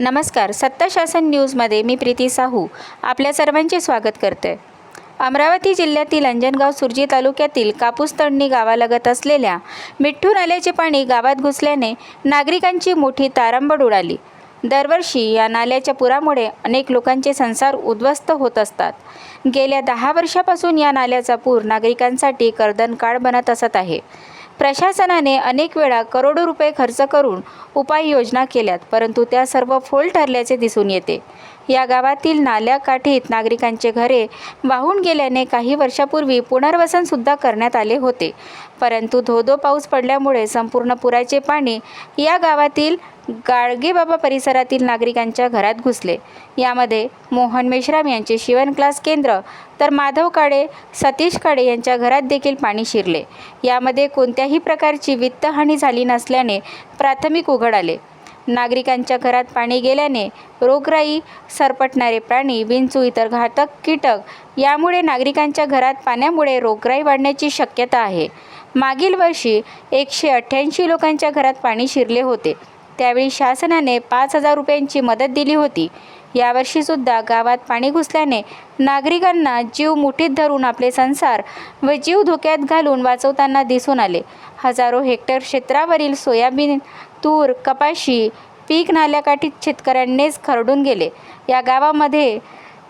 नमस्कार सत्ता शासन न्यूजमध्ये मी प्रीती साहू आपल्या सर्वांचे स्वागत करते. अमरावती जिल्ह्यातील अंजनगाव सुरजी तालुक्यातील कापूस तळणी गावालगत असलेल्या मिठ्ठू नाल्याचे पाणी गावात घुसल्याने नागरिकांची मोठी तारांबड उडाली. दरवर्षी या नाल्याच्या पुरामुळे अनेक लोकांचे संसार उद्ध्वस्त होत असतात. गेल्या दहा वर्षापासून या नाल्याचा पूर नागरिकांसाठी कर्दनकाळ बनत असत आहे. प्रशासनाने अनेक वेळा करोडो रुपये खर्च करून उपाययोजना केल्यात परंतु त्या सर्व फोल ठरल्याचे दिसून येते. या गावातील नाल्याकाठीत नागरिकांचे घरे वाहून गेल्याने काही वर्षापूर्वी पुनर्वसनसुद्धा करण्यात आले होते. परंतु धोधो पाऊस पडल्यामुळे संपूर्ण पुराचे पाणी या गावातील गाडगेबाबा परिसरातील नागरिकांच्या घरात घुसले. यामध्ये मोहन मेश्राम यांचे शिवण क्लास केंद्र तर माधव काळे सतीश काळे यांच्या घरात देखील पाणी शिरले. यामध्ये कोणत्याही प्रकारची वित्तहानी झाली नसल्याने प्राथमिक उघड आले. नागरिकांच्या घरात पाणी गेल्याने रोगराई सरपटणारे प्राणी विंचू इतर घातक कीटक यामुळे नागरिकांच्या घरात पाण्यामुळे रोगराई वाढण्याची शक्यता आहे. मागील वर्षी एकशे अठ्ठ्याऐंशी लोकांच्या घरात पाणी शिरले होते. त्यावेळी शासनाने पाच हजार रुपयांची मदत दिली होती. यावर्षीसुद्धा गावात पाणी घुसल्याने नागरिकांना जीव मुठीत धरून आपले संसार व जीव धोक्यात घालून वाचवताना दिसून आले. हजारो हेक्टर क्षेत्रावरील सोयाबीन तूर कपाशी पीक नाल्याकाठी शेतकऱ्यांनीच खरडून गेले. या गावामध्ये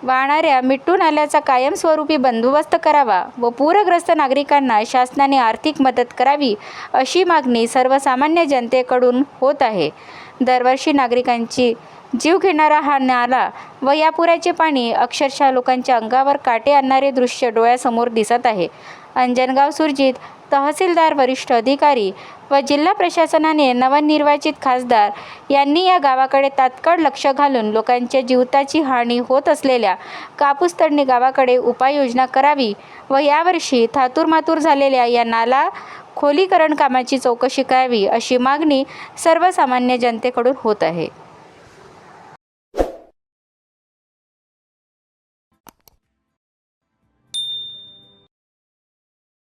वाहणाऱ्या मिट्टू नाल्याचा कायमस्वरूपी बंदोबस्त करावा व पूरग्रस्त नागरिकांना शासनाने आर्थिक मदत करावी अशी मागणी सर्वसामान्य जनतेकडून होत आहे. दरवर्षी नागरिकांची जीव घेणारा हा नाला व या पुराचे पाणी अक्षरशः लोकांच्या अंगावर काटे आणणारे दृश्य डोळ्यासमोर दिसत आहे. अंजनगाव सुरजीत तहसीलदार वरिष्ठ अधिकारी व जिल्हा प्रशासनाने नवनिर्वाचित खासदार यांनी या गावाकडे तात्काळ लक्ष घालून लोकांच्या जीवताची हानी होत असलेल्या कापूस तडणी गावाकडे उपाययोजना करावी व यावर्षी थातूरमातूर झालेल्या या नाला खोलीकरण कामाची चौकशी करावी अशी मागणी सर्वसामान्य जनतेकडून होत आहे.